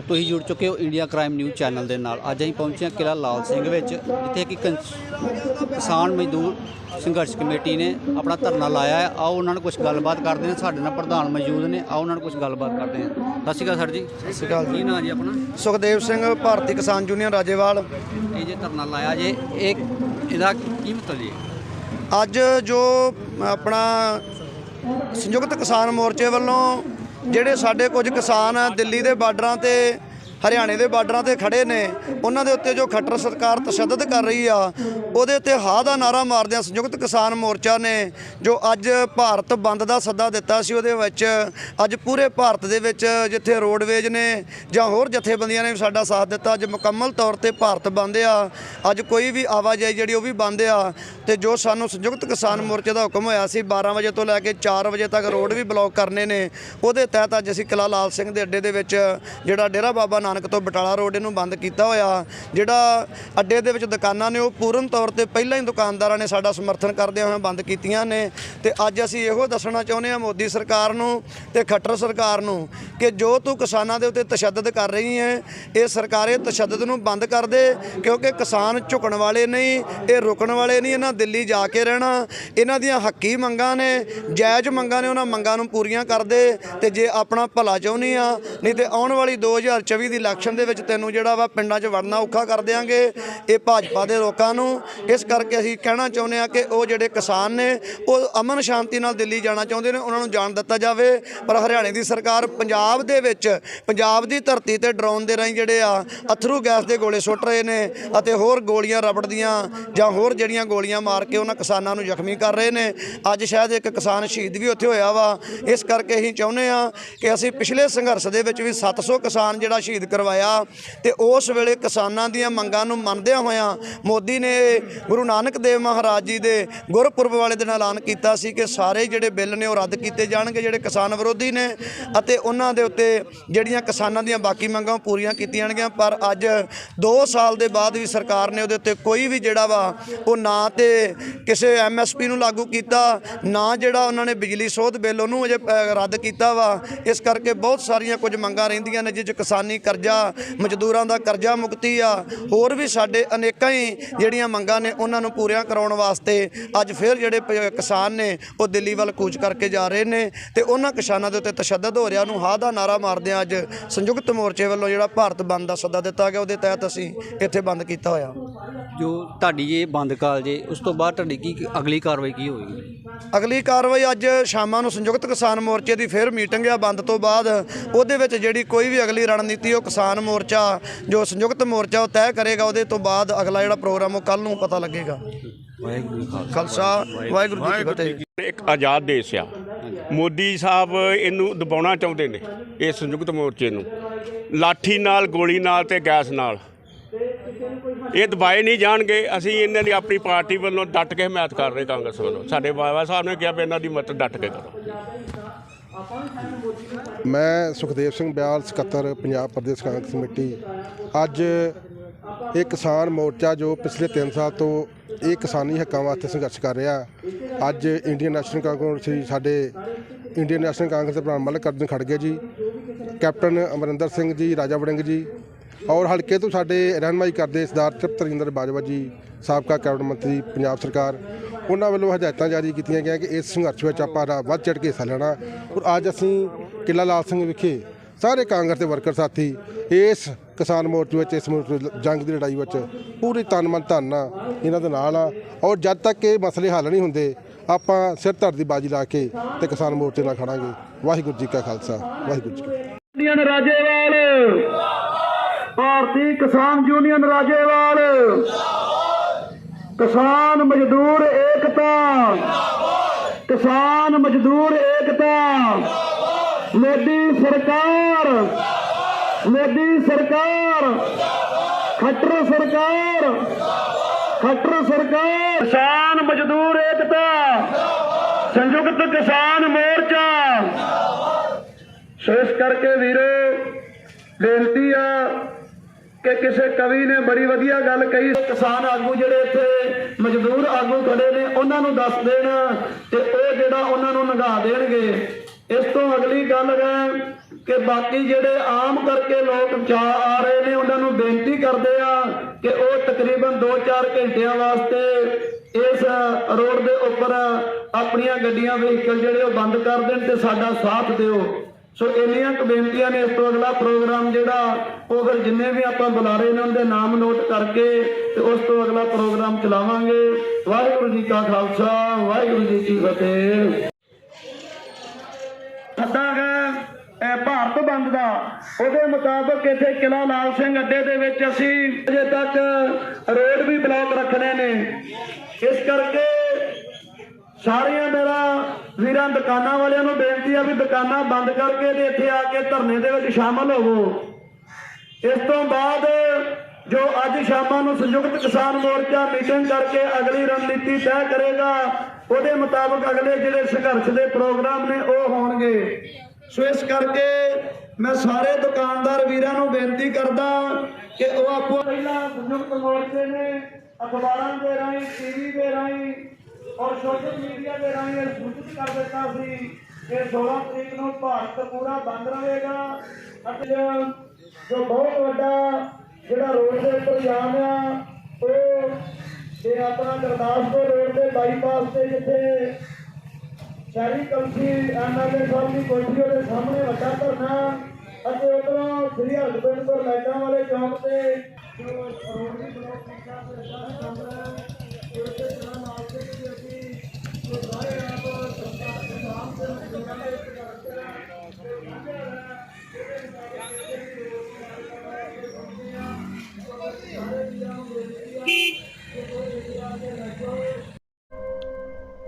ਤੁਸੀਂ ਜੁੜ ਚੁੱਕੇ ਹੋ ਇੰਡੀਆ ਕ੍ਰਾਈਮ ਨਿਊਜ਼ ਚੈਨਲ ਦੇ ਨਾਲ। ਅੱਜ ਅਸੀਂ ਪਹੁੰਚੇ ਹਾਂ ਕਿਲਾ ਲਾਲ ਸਿੰਘ ਵਿੱਚ ਜਿੱਥੇ ਕਿ ਕੰ- ਕਿਸਾਨ ਮਜ਼ਦੂਰ ਸੰਘਰਸ਼ ਕਮੇਟੀ ਨੇ ਆਪਣਾ ਧਰਨਾ ਲਾਇਆ ਹੈ। ਆਓ ਉਹਨਾਂ ਨਾਲ ਕੁਝ ਗੱਲਬਾਤ ਕਰਦੇ ਨੇ ਸਾਡੇ ਨਾਲ ਪ੍ਰਧਾਨ ਮੌਜੂਦ ਨੇ। ਆਓ ਉਹਨਾਂ ਨਾਲ ਕੁਝ ਗੱਲਬਾਤ ਕਰਦੇ ਹਾਂ। ਸਤਿ ਸ਼੍ਰੀ ਅਕਾਲ ਸਰ ਜੀ। ਸਤਿ ਸ਼੍ਰੀ ਅਕਾਲ ਜੀ। ਨਾਂ ਜੀ ਆਪਣਾ? ਸੁਖਦੇਵ ਸਿੰਘ ਭਾਰਤੀ ਕਿਸਾਨ ਯੂਨੀਅਨ ਰਾਜੇਵਾਲ। ਇਹ ਜੇ ਧਰਨਾ ਲਾਇਆ ਜੇ ਇਹ ਇਹਦਾ ਕੀ ਮਤਲਬ ਜੀ? ਅੱਜ ਜੋ ਆਪਣਾ ਸੰਯੁਕਤ ਕਿਸਾਨ ਮੋਰਚੇ ਵੱਲੋਂ ਜਿਹੜੇ ਸਾਡੇ ਕੁਝ ਕਿਸਾਨ ਆ ਦਿੱਲੀ ਦੇ ਬਾਰਡਰਾਂ ਤੇ ਹਰਿਆਣੇ ਦੇ ਬਾਰਡਰਾਂ ਤੇ ਖੜੇ ਨੇ। ਉਹਨਾਂ ਦੇ ਉੱਤੇ ਜੋ ਖੱਟਰ ਸਰਕਾਰ ਤਸ਼ੱਦਦ ਕਰ ਰਹੀ ਆ, ਉਹਦੇ ਉੱਤੇ ਹਾਂ ਦਾ ਨਾਰਾ ਮਾਰਦਿਆਂ ਸੰਯੁਕਤ ਕਿਸਾਨ ਮੋਰਚਾ ਨੇ ਜੋ ਅੱਜ ਭਾਰਤ ਬੰਦ ਦਾ ਸੱਦਾ ਦਿੱਤਾ ਸੀ, ਉਹਦੇ ਵਿੱਚ ਅੱਜ ਪੂਰੇ ਭਾਰਤ ਦੇ ਵਿੱਚ ਜਿੱਥੇ ਰੋਡਵੇਜ ਨੇ ਜਾਂ ਹੋਰ ਜਥੇਬੰਦੀਆਂ ਨੇ ਵੀ ਸਾਡਾ ਸਾਥ ਦਿੱਤਾ, ਅੱਜ ਮੁਕੰਮਲ ਤੌਰ ਤੇ ਭਾਰਤ ਬੰਦ ਆ। ਅੱਜ ਕੋਈ ਵੀ ਆਵਾਜਾਈ ਜਿਹੜੀ ਉਹ ਵੀ ਬੰਦ ਆ ਤੇ ਜੋ ਸਾਨੂੰ ਸੰਯੁਕਤ ਕਿਸਾਨ ਮੋਰਚੇ ਦਾ ਹੁਕਮ ਹੋਇਆ ਸੀ 12 ਵਜੇ ਤੋਂ ਲੈ ਕੇ 4 ਵਜੇ ਤੱਕ ਰੋਡ ਵੀ ਬਲੌਕ ਕਰਨੇ ਨੇ। ਉਹਦੇ ਤਹਿਤ ਅੱਜ ਅਸੀਂ ਕਿਲਾ ਲਾਲ ਸਿੰਘ ਦੇ ਅੱਡੇ ਦੇ ਵਿੱਚ ਜਿਹੜਾ ਡੇਰਾ ਬਾਬਾ ਨਾਨਕ ਤੋਂ ਬਟਾਲਾ ਰੋਡ ਇਹਨੂੰ ਬੰਦ ਕੀਤਾ ਹੋਇਆ। ਜਿਹੜਾ ਅੱਡੇ ਦੇ ਵਿੱਚ ਦੁਕਾਨਾਂ ਨੇ, ਉਹ ਪੂਰਨ ਤੌਰ ਤੇ ਪਹਿਲਾਂ ਹੀ ਦੁਕਾਨਦਾਰਾਂ ਨੇ ਸਾਡਾ ਸਮਰਥਨ ਕਰਦਿਆਂ ਹੋਇਆਂ ਬੰਦ ਕੀਤੀਆਂ ਨੇ। ਤੇ ਅੱਜ ਅਸੀਂ ਇਹੋ ਦੱਸਣਾ ਚਾਹੁੰਦੇ ਹਾਂ ਮੋਦੀ ਸਰਕਾਰ ਨੂੰ ਤੇ ਖੱਟਰ ਸਰਕਾਰ ਨੂੰ ਕਿ ਜੋ ਤੂੰ ਕਿਸਾਨਾਂ ਦੇ ਉੱਤੇ ਤਸ਼ੱਦਦ ਕਰ ਰਹੀ ਹੈ ਇਹ ਸਰਕਾਰ ਇਹ ਤਸ਼ੱਦਦ ਨੂੰ ਬੰਦ ਕਰ ਦੇ, ਕਿਉਂਕਿ ਕਿਸਾਨ ਝੁਕਣ ਵਾਲੇ ਨਹੀਂ, ਇਹ ਰੁਕਣ ਵਾਲੇ ਨਹੀਂ, ਇਹਨਾਂ ਦਿੱਲੀ ਜਾ ਕੇ ਰਹਿਣਾ। ਇਹਨਾਂ ਦੀਆਂ ਹੱਕੀ ਮੰਗਾਂ ਨੇ, ਜਾਇਜ਼ ਮੰਗਾਂ ਨੇ, ਉਹਨਾਂ ਮੰਗਾਂ ਨੂੰ ਪੂਰੀਆਂ ਕਰ ਦੇ, ਤੇ ਜੇ ਆਪਣਾ ਭਲਾ ਚਾਹੁੰਦੀ ਆ, ਨਹੀਂ ਤੇ ਆਉਣ ਵਾਲੀ 2024 ਦੀ ਇਲੈਕਸ਼ਨ ਦੇ ਵਿੱਚ ਤੈਨੂੰ ਜਿਹੜਾ ਵਾ ਪਿੰਡਾਂ 'ਚ ਵੜਨਾ ਔਖਾ ਕਰ ਦਿਆਂਗੇ, ਇਹ ਭਾਜਪਾ ਦੇ ਲੋਕਾਂ ਨੂੰ। ਇਸ ਕਰਕੇ ਅਸੀਂ ਕਹਿਣਾ ਚਾਹੁੰਦੇ ਆ ਕਿ ਉਹ ਜਿਹੜੇ ਕਿਸਾਨ ਨੇ, ਉਹ ਅਮਨ ਸ਼ਾਂਤੀ ਨਾਲ ਦਿੱਲੀ ਜਾਣਾ ਚਾਹੁੰਦੇ ਨੇ, ਉਹਨਾਂ ਨੂੰ ਜਾਣ ਦਿੱਤਾ ਜਾਵੇ। ਪਰ ਹਰਿਆਣੇ ਦੀ ਸਰਕਾਰ ਪੰਜਾਬ ਦੇ ਵਿੱਚ, ਪੰਜਾਬ ਦੀ ਧਰਤੀ ਤੇ ਡਰੋਨ ਦੇ ਰਾਹੀਂ ਜਿਹੜੇ ਆ, ਅਥਰੂ ਗੈਸ ਦੇ ਗੋਲੇ ਸੁੱਟ ਰਹੇ ਨੇ ਅਤੇ ਹੋਰ ਗੋਲੀਆਂ ਰਬੜ ਦੀਆਂ ਜਾਂ ਹੋਰ ਜਿਹੜੀਆਂ ਗੋਲੀਆਂ ਮਾਰ ਕੇ ਉਹਨਾਂ ਕਿਸਾਨਾਂ ਨੂੰ ਜ਼ਖਮੀ ਕਰ ਰਹੇ ਨੇ। ਅੱਜ ਸ਼ਾਇਦ ਇੱਕ ਕਿਸਾਨ ਸ਼ਹੀਦ ਵੀ ਉੱਥੇ ਹੋਇਆ ਵਾ। ਇਸ ਕਰਕੇ ਅਸੀਂ ਚਾਹੁੰਦੇ ਆ ਕਿ ਅਸੀਂ ਪਿਛਲੇ ਸੰਘਰਸ਼ ਦੇ ਵਿੱਚ ਵੀ 700 ਕਿਸਾਨ ਜਿਹੜਾ ਸ਼ਹੀਦ ਕਰਵਾਇਆ ਤੇ ਉਸ ਵੇਲੇ ਕਿਸਾਨਾਂ ਦੀਆਂ ਮੰਗਾਂ ਨੂੰ ਮੰਨਦਿਆਂ ਹੋਇਆਂ ਮੋਦੀ ਨੇ ਗੁਰੂ ਨਾਨਕ ਦੇਵ ਮਹਾਰਾਜ ਜੀ ਦੇ ਗੁਰਪੁਰਬ ਵਾਲੇ ਦਿਨ ਐਲਾਨ ਕੀਤਾ ਸੀ ਕਿ ਸਾਰੇ ਜਿਹੜੇ ਬਿੱਲ ਨੇ ਉਹ ਰੱਦ ਕੀਤੇ ਜਾਣਗੇ, ਜਿਹੜੇ ਕਿਸਾਨ ਵਿਰੋਧੀ ਨੇ ਅਤੇ ਉਹਨਾਂ ਦੇ ਉੱਤੇ ਜਿਹੜੀਆਂ ਕਿਸਾਨਾਂ ਦੀਆਂ ਬਾਕੀ ਮੰਗਾਂ ਉਹ ਪੂਰੀਆਂ ਕੀਤੀਆਂ ਜਾਣਗੀਆਂ, ਪਰ ਅੱਜ 2 ਸਾਲ ਦੇ ਬਾਅਦ ਵੀ ਸਰਕਾਰ ਨੇ ਉਹਦੇ ਉੱਤੇ ਕੋਈ ਵੀ ਜਿਹੜਾ ਵਾ, ਉਹ ਨਾ ਤੇ ਕਿਸੇ ਐਮਐਸਪੀ ਨੂੰ ਲਾਗੂ ਕੀਤਾ, ਨਾ ਜਿਹੜਾ ਉਹਨਾਂ ਨੇ ਬਿਜਲੀ ਸੋਧ ਬਿੱਲ ਉਹਨੂੰ ਅਜੇ ਰੱਦ ਕੀਤਾ ਵਾ। ਇਸ ਕਰਕੇ ਬਹੁਤ ਸਾਰੀਆਂ ਕੁਝ ਮੰਗਾਂ ਰਹਿੰਦੀਆਂ ਨੇ ਜਿਸ 'ਚ ਕਿਸਾਨੀ ਕਰਜ਼ਾ, ਮਜ਼ਦੂਰਾਂ ਦਾ ਕਰਜ਼ਾ ਮੁਕਤੀ ਆ। ਹੋਰ ਵੀ ਸਾਡੇ ਅਨੇਕਾਂ ਹੀ ਜਿਹੜੀਆਂ ਮੰਗਾਂ ਨੇ, ਉਹਨਾਂ ਨੂੰ ਪੂਰੀਆਂ ਕਰਾਉਣ ਵਾਸਤੇ ਅੱਜ ਫਿਰ ਜਿਹੜੇ ਪ- ਕਿਸਾਨ ਨੇ, ਉਹ ਦਿੱਲੀ ਵੱਲ ਕੂਚ ਕਰਕੇ ਜਾ ਰਹੇ ਨੇ ਤੇ ਉਹਨਾਂ ਕਿਸਾਨਾਂ ਦੇ ਉੱਤੇ ਤਸ਼ੱਦਦ ਹੋ ਰਿਹਾ, ਉਹਨੂੰ ਹਾਂ ਦਾ ਨਾਰਾ ਮਾਰਦਿਆਂ ਅੱਜ ਸੰਯੁਕਤ ਮੋਰਚੇ ਵੱਲੋਂ ਜਿਹੜਾ ਭਾਰਤ ਬੰਦ ਦਾ ਸੱਦਾ ਦਿੱਤਾ ਗਿਆ ਉਹਦੇ ਤਹਿਤ ਅਸੀਂ ਇੱਥੇ ਬੰਦ ਕੀਤਾ ਹੋਇਆ। ਜੋ ਤੁਹਾਡੀ ਇਹ ਬੰਦ ਕਾਲ ਜੇ ਉਸ ਤੋਂ ਬਾਅਦ ਤੁਹਾਡੀ ਕੀ ਅਗਲੀ ਕਾਰਵਾਈ ਕੀ ਹੋਏਗੀ? ਅਗਲੀ ਕਾਰਵਾਈ ਅੱਜ ਸ਼ਾਮਾਂ ਨੂੰ ਸੰਯੁਕਤ ਕਿਸਾਨ ਮੋਰਚੇ ਦੀ ਫਿਰ ਮੀਟਿੰਗ ਆ ਬੰਦ ਤੋਂ ਬਾਅਦ ਉਹਦੇ ਵਿੱਚ ਜਿਹੜੀ ਕੋਈ ਵੀ ਅਗਲੀ ਰਣਨੀਤੀ ਉਹ ਕਿਸਾਨ ਮੋਰਚਾ ਜੋ ਸੰਯੁਕਤ ਮੋਰਚਾ ਉਹ ਤੈਅ ਕਰੇਗਾ ਉਹਦੇ ਤੋਂ ਬਾਅਦ ਅਗਲਾ ਜਿਹੜਾ ਪ੍ਰੋਗਰਾਮ ਉਹ ਕੱਲ ਨੂੰ ਪਤਾ ਲੱਗੇਗਾ। ਵਾਹਿਗੁਰੂ ਖਾਲਸਾ ਵਾਹਿਗੁਰੂ ਜੀ ਕੀ ਫਤਿਹ। ਇੱਕ ਆਜ਼ਾਦ ਦੇਸ਼ ਆ। ਮੋਦੀ ਸਾਹਿਬ ਇਹਨੂੰ ਦਬਾਉਣਾ ਚਾਹੁੰਦੇ ਨੇ, ਇਹ ਸੰਯੁਕਤ ਮੋਰਚੇ ਨੂੰ। ਲਾਠੀ ਨਾਲ, ਗੋਲੀ ਨਾਲ ਤੇ ਗੈਸ ਨਾਲ। ਇਹ ਦਬਾਏ ਨਹੀਂ ਜਾਣਗੇ, ਅਸੀਂ ਇਹਨਾਂ ਦੀ ਆਪਣੀ ਪਾਰਟੀ ਵੱਲੋਂ ਡਟ ਕੇ ਹਮਾਇਤ ਕਰ ਰਹੇ ਕਾਂਗਰਸ ਵੱਲੋਂ। ਸਾਡੇ ਬਾਬਾ ਸਾਹਿਬ ਨੇ ਕਿਹਾ ਵੀ ਇਹਨਾਂ ਦੀ ਮਦਦ ਡਟ ਕੇ ਕਰੋ। ਮੈਂ ਸੁਖਦੇਵ ਸਿੰਘ ਬਿਆਲ, ਸਕੱਤਰ, ਪੰਜਾਬ ਪ੍ਰਦੇਸ਼ ਕਾਂਗਰਸ ਕਮੇਟੀ। ਅੱਜ ਇਹ ਕਿਸਾਨ ਮੋਰਚਾ ਜੋ ਪਿਛਲੇ 3 ਸਾਲ ਤੋਂ ਇਹ ਕਿਸਾਨੀ ਹੱਕਾਂ ਵਾਸਤੇ ਸੰਘਰਸ਼ ਕਰ ਰਿਹਾ। ਅੱਜ ਇੰਡੀਅਨ ਨੈਸ਼ਨਲ ਕਾਂਗਰਸ ਜੀ ਸਾਡੇ ਇੰਡੀਅਨ ਨੈਸ਼ਨਲ ਕਾਂਗਰਸ ਦੇ ਪ੍ਰਧਾਨ ਮਲਕ ਅਰਜਨ ਖੜਗੇ ਜੀ, ਕੈਪਟਨ ਅਮਰਿੰਦਰ ਸਿੰਘ ਜੀ, ਰਾਜਾ ਵੜਿੰਗ ਜੀ ਔਰ ਹਲਕੇ ਤੋਂ ਸਾਡੇ ਰਹਿਨਮਾਈ ਕਰਦੇ ਸਰਦਾਰ ਤ੍ਰਿਪਤ ਰਜਿੰਦਰ ਬਾਜਵਾ ਜੀ, ਸਾਬਕਾ ਕੈਬਨਿਟ ਮੰਤਰੀ ਪੰਜਾਬ ਸਰਕਾਰ, ਉਹਨਾਂ ਵੱਲੋਂ ਹਦਾਇਤਾਂ ਜਾਰੀ ਕੀਤੀਆਂ ਗਈਆਂ ਕਿ ਇਸ ਸੰਘਰਸ਼ ਵਿੱਚ ਆਪਾਂ ਵੱਧ ਚੜ੍ਹ ਕੇ ਹਿੱਸਾ ਲੈਣਾ ਔਰ ਅੱਜ ਅਸੀਂ ਕਿਲਾ ਲਾਲ ਸਿੰਘ ਵਿਖੇ ਸਾਰੇ ਕਾਂਗਰਸ ਦੇ ਵਰਕਰ ਸਾਥੀ, ਇਸ ਕਿਸਾਨ ਮੋਰਚੇ ਵਿੱਚ, ਇਸ ਜੰਗ ਦੀ ਲੜਾਈ ਵਿੱਚ ਪੂਰੀ ਤਨ ਮਨ ਧਨ ਨਾਲ ਇਹਨਾਂ ਦੇ ਨਾਲ ਆ। ਔਰ ਜਦ ਤੱਕ ਇਹ ਮਸਲੇ ਹੱਲ ਨਹੀਂ ਹੁੰਦੇ, ਆਪਾਂ ਸਿਰ ਧੜ ਦੀ ਬਾਜੀ ਲਾ ਕੇ ਤੇ ਕਿਸਾਨ ਮੋਰਚੇ ਨਾਲ ਖੜਾਂਗੇ। ਵਾਹਿਗੁਰੂ ਜੀ ਕਾ ਖਾਲਸਾ, ਵਾਹਿਗੁਰੂ ਜੀ ਯੂਨੀਅਨ ਰਾਜੇਵਾਲ, ਭਾਰਤੀ ਕਿਸਾਨ ਯੂਨੀਅਨ ਰਾਜੇਵਾਲ, ਕਿਸਾਨ ਮਜ਼ਦੂਰ ਏਕਤਾ, ਕਿਸਾਨ ਮਜ਼ਦੂਰ ਮੋਦੀ ਸਰਕਾਰ ਮੋਦੀ ਸਰਕਾਰ, ਖੱਟਰ ਸਰਕਾਰ ਖੱਟਰ ਸਰਕਾਰ। ਕਿਸਾਨ ਮਜ਼ਦੂਰ ਏਕਤਾ, ਸੰਯੁਕਤ ਕਿਸਾਨ ਮੋਰਚਾ। ਸੋ ਇਸ ਕਰਕੇ ਵੀਰੋ, ਬੇਨਤੀ ਆ ਕਿ ਕਿਸੇ ਕਵੀ ਨੇ ਬੜੀ ਵਧੀਆ ਗੱਲ ਕਹੀ। ਕਿਸਾਨ ਆਗੂ ਜਿਹੜੇ ਇੱਥੇ ਮਜ਼ਦੂਰ ਆਗੂ ਖੜੇ ਨੇ, ਉਹਨਾਂ ਨੂੰ ਦੱਸ ਦੇਣ ਤੇ ਉਹ ਜਿਹੜਾ ਉਹਨਾਂ ਨੂੰ ਨਗਾ ਦੇਣਗੇ। ਇਸ ਤੋਂ ਅਗਲੀ ਗੱਲ ਹੈ ਕਿ ਬਾਕੀ ਜਿਹੜੇ ਆਮ ਕਰਕੇ ਲੋਕ ਚਾ ਆ ਰਹੇ ਨੇ, ਉਹਨਾਂ ਨੂੰ ਬੇਨਤੀ ਕਰਦੇ ਆ ਕਿ ਉਹ ਤਕਰੀਬਨ 2-4 ਘੰਟਿਆਂ ਵਾਸਤੇ ਇਸ ਰੋਡ ਦੇ ਉੱਪਰ ਆਪਣੀਆਂ ਗੱਡੀਆਂ, ਵਹੀਕਲ ਜਿਹੜੇ ਉਹ ਬੰਦ ਕਰ ਦੇਣ ਤੇ ਸਾਡਾ ਸਾਥ ਦਿਓ। ਸੋ ਇੰਨੀਆਂ ਕੁ ਬੇਨਤੀਆਂ ਨੇ ਇਸ ਤੋਂ ਅਗਲਾ ਪ੍ਰੋਗਰਾਮ ਜਿਹੜਾ, ਉਹ ਫਿਰ ਜਿੰਨੇ ਵੀ ਆਪਾਂ ਬੁਲਾਰੇ ਨੇ, ਉਹਦੇ ਨਾਮ ਨੋਟ ਕਰਕੇ ਤੇ ਉਸ ਤੋਂ ਅਗਲਾ ਪ੍ਰੋਗਰਾਮ ਚਲਾਵਾਂਗੇ। ਵਾਹਿਗੁਰੂ ਜੀ ਕਾ ਖਾਲਸਾ, ਵਾਹਿਗੁਰੂ ਜੀ ਕੀ ਫਤਿਹ। ਭਾਰਤ ਦਾ। ਉਹਦੇ ਮੁਤਾਬਕ ਇੱਥੇ ਕਿਲਾ ਲਾਲ ਸਿੰਘ ਅੱਡੇ ਦੇ ਵਿੱਚ ਅਸੀਂ ਅਜੇ ਤੱਕ ਰੋਡ ਵੀ ਬਲੌਕ ਰੱਖਣੇ ਨੇ। ਇਸ ਕਰਕੇ ਸਾਰੀਆਂ ਮੇਰਾ ਵੀਰਾਂ ਦੁਕਾਨਾਂ ਵਾਲਿਆਂ ਨੂੰ ਬੇਨਤੀ ਆ ਵੀ ਦੁਕਾਨਾਂ ਬੰਦ ਕਰਕੇ ਤੇ ਇੱਥੇ ਆ ਕੇ ਧਰਨੇ ਦੇ ਵਿੱਚ ਸ਼ਾਮਲ ਹੋਵੋ। ਇਸ ਤੋਂ ਬਾਅਦ ਜੋ ਅੱਜ ਸ਼ਾਮਾਂ ਨੂੰ ਸੰਯੁਕਤ ਕਿਸਾਨ ਮੋਰਚਾ ਮੀਟਿੰਗ ਕਰਕੇ ਅਗਲੀ ਰਣਨੀਤੀ ਤੈਅ ਕਰੇਗਾ, ਉਹਦੇ ਮੁਤਾਬਕ ਅਗਲੇ ਜਿਹੜੇ ਸੰਘਰਸ਼ ਦੇ ਪ੍ਰੋਗਰਾਮ ਨੇ ਉਹ ਹੋਣਗੇ। ਸੋ ਇਸ ਕਰਕੇ ਮੈਂ ਸਾਰੇ ਦੁਕਾਨਦਾਰ ਵੀਰਾਂ ਨੂੰ ਬੇਨਤੀ ਕਰਦਾ ਕਿ ਉਹ ਆਪੋ ਪਹਿਲਾਂ ਸੰਯੁਕਤ ਮੋਰਚੇ ਨੇ ਅਖਬਾਰਾਂ ਦੇ ਰਾਹੀਂ, ਟੀਵੀ ਦੇ ਰਾਹੀਂ ਔਰ ਸੋਸ਼ਲ ਮੀਡੀਆ ਦੇ ਰਾਹੀਂ ਇਹ ਸੂਚਿਤ ਕਰ ਦਿੱਤਾ ਸੀ ਕਿ 16 ਤਰੀਕ ਨੂੰ ਭਾਰਤ ਪੂਰਾ ਬੰਦ ਰਹੇਗਾ। ਅਤੇ ਜੋ ਬਹੁਤ ਵੱਡਾ ਜਿਹੜਾ ਰੋਡ ਦੇ ਉੱਪਰ ਜਾਮ ਆ, ਉਹ ਇਹ ਆਪਣਾ ਗੁਰਦਾਸਪੁਰ ਰੋਡ ਦੇ ਬਾਈਪਾਸ ਤੇ ਜਿੱਥੇ ਸ਼ਹਿਰੀ ਕਲਸੀ ਐਮਐਲਏ ਸਾਹਿਬ ਦੀ ਕੋਠੀ ਦੇ ਸਾਹਮਣੇ ਵੱਡਾ ਧਰਨਾ ਅਤੇ ਉਧਰੋਂ ਸ੍ਰੀ ਹਰਗੋਬਿੰਦਪੁਰ ਲਾਈਟਾਂ ਵਾਲੇ ਚੌਂਕ ਤੇ ਰੋਡ ਦੀ ਬਲੌਕ ਕੀਤਾ ਤੇ ਸਾਹਮਣੇ ਉਹਦੇ ਨਾਲ ਨਾਲ ਤੇ ਅਸੀਂ ਜੋ ਸਾਰੇ